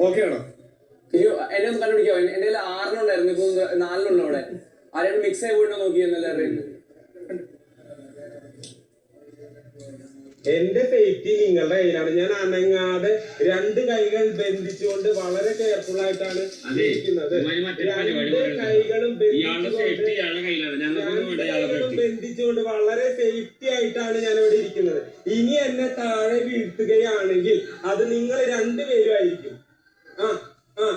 Okay ആണോ അയ്യോ എന്നെ ഒന്ന് കണ്ടുപിടിക്കാവോ? എന്റെ കയ്യിൽ ആറിനുണ്ടായിരുന്നു ഇപ്പൊ നാലിനുള്ളു അവിടെ. ആരെയും മിക്സ് ആയി പോയിട്ടോ നോക്കിയെന്നല്ലേ എന്നല്ലായിരുന്നു എന്റെ സേഫ്റ്റി നിങ്ങളുടെ കയ്യിലാണ്. ഞാൻ അനങ്ങാതെ രണ്ട് കൈകൾ ബന്ധിച്ചുകൊണ്ട് വളരെ കെയർഫുൾ ആയിട്ടാണ് ഇരിക്കുന്നത്. രണ്ട്. കൈകളും സേഫ്റ്റി ബന്ധിച്ചുകൊണ്ട് വളരെ സേഫ്റ്റി ആയിട്ടാണ് ഞാൻ ഇവിടെ ഇരിക്കുന്നത്. ഇനി എന്നെ താഴെ വീഴ്ത്തുകയാണെങ്കിൽ അത് നിങ്ങൾ രണ്ടുപേരും ആയിരിക്കും. ആ ആ.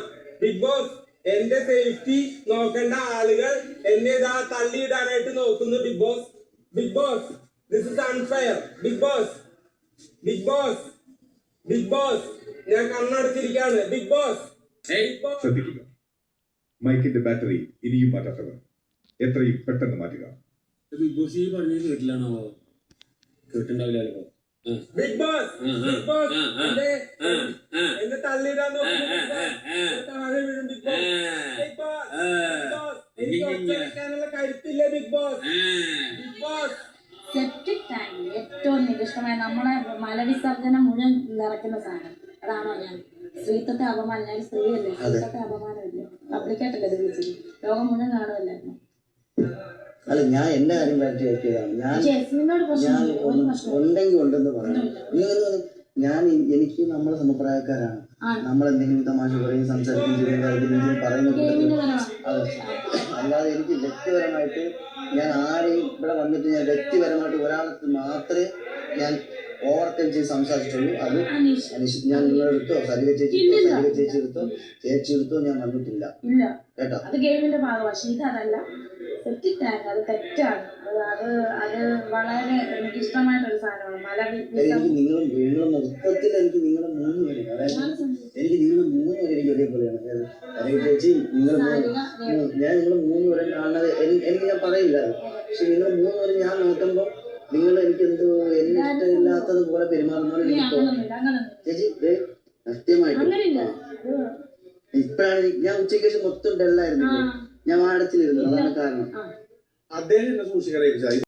ബിഗ് ബോസ് എന്റെ സേഫ്റ്റി നോക്കേണ്ട ആളുകൾ എന്നെ ഇതാ തള്ളിയിടാനായിട്ട് നോക്കുന്നു big boss big boss this is unfair big boss big boss big boss ഞാൻ കണ്ണടച്ചിരിക്കുകയാണ് ബിഗ് ബോസ് ശ്രദ്ധിക്കുക മൈക്കിന്റെ ബാറ്ററി ഇനിയും മാറ്റാത്തവർ എത്രയും പെട്ടെന്ന് മാറ്റുക ബിഗ് ബോസ് ഈ പറഞ്ഞത് വീട്ടിലാണോ കേട്ടിണ്ടാവില്ലല്ലോ ബിഗ് ബോസ് ബിഗ് ബോസ് എന്നെ തള്ളിയിടാൻ താഴെ വീഴും big boss big boss big boss എനിക്ക് കരുത്തില്ല big boss big boss septic tank ഏറ്റവും നികൃഷ്ടമായ നമ്മളെ മലവിസർജനം മുഴുവൻ നിറയ്ക്കുന്ന സാധനം. അതാണോ ഞാൻ? സ്ത്രീത്വത്തെ അപമാനം ഞാൻ സ്ത്രീയല്ലേ? സ്ത്രീത്വത്തെ അപമാനമല്ലേ? പബ്ലിക്കായിട്ടല്ലേ ഇത് വിളിച്ചത്? ലോകം മുഴുവൻ കാണുമല്ലായിരുന്നു അല്ല ഞാൻ എന്റെ കാര്യം പറ്റി വെച്ചതാണ് ഞാൻ ഉണ്ടെങ്കിൽ ഉണ്ടെന്ന് പറഞ്ഞു നീ ഞാൻ എനിക്ക് നമ്മളെ സമപ്രായക്കാരാണ്. നമ്മൾ എന്തെങ്കിലും തമാശ പറയും സംസാരിക്കും ചെയ്യുന്ന പറയുന്ന അല്ലാതെ എനിക്ക് വ്യക്തിപരമായിട്ട് ഞാൻ ആരെയും ഇവിടെ വന്നിട്ട് ഞാൻ വ്യക്തിപരമായിട്ട് ഒരാൾക്ക് മാത്രമേ ഞാൻ ഓവർകം ചെയ്ത് സംസാരിച്ചിട്ടുള്ളൂ. അത് ഞാൻ നിങ്ങളുടെ അടുത്തോ സരിക ചേച്ചി. സരിക ചേച്ചി എടുത്തോ? ചേച്ചി എടുത്തോ? ഞാൻ വന്നിട്ടില്ല. കേട്ടോ? അത് ഗെയിമിന്റെ ഭാഗം പക്ഷെ ഇതല്ല. സെപ്റ്റിക് ടാങ്ക് അത് തെറ്റാണ്. അത് വളരെ എനിക്ക് ഇഷ്ടമായിട്ടൊരു സാധനമാണ്. മല എനിക്ക് നിങ്ങൾ നിങ്ങൾ മൊത്തത്തിൽ എനിക്ക് നിങ്ങളെ മൂന്ന് പേര്. അതായത് എനിക്ക് നിങ്ങൾ മൂന്ന് പേര് എനിക്ക് ഒരേപോലെയാണ്. ചേച്ചി നിങ്ങൾ ഞാൻ നിങ്ങൾ മൂന്ന് പേരെ കാണുന്നത് എനിക്ക് ഞാൻ പറയില്ല. പക്ഷെ നിങ്ങൾ മൂന്ന് പേര് ഞാൻ നോക്കുമ്പോൾ നിങ്ങൾ എനിക്ക് എന്തോ എന്നെ ഇഷ്ടമില്ലാത്തത് പോലെ എനിക്ക് ചേച്ചി സത്യമായിട്ട്. ഇപ്പഴാണ് ഞാൻ ഉച്ചയ്ക്ക് ശേഷം മൊത്തം ഡല്ലായിരുന്നു. ഞാൻ വാടച്ചിലിരുന്നു അതാണ് കാരണം. അദ്ദേഹം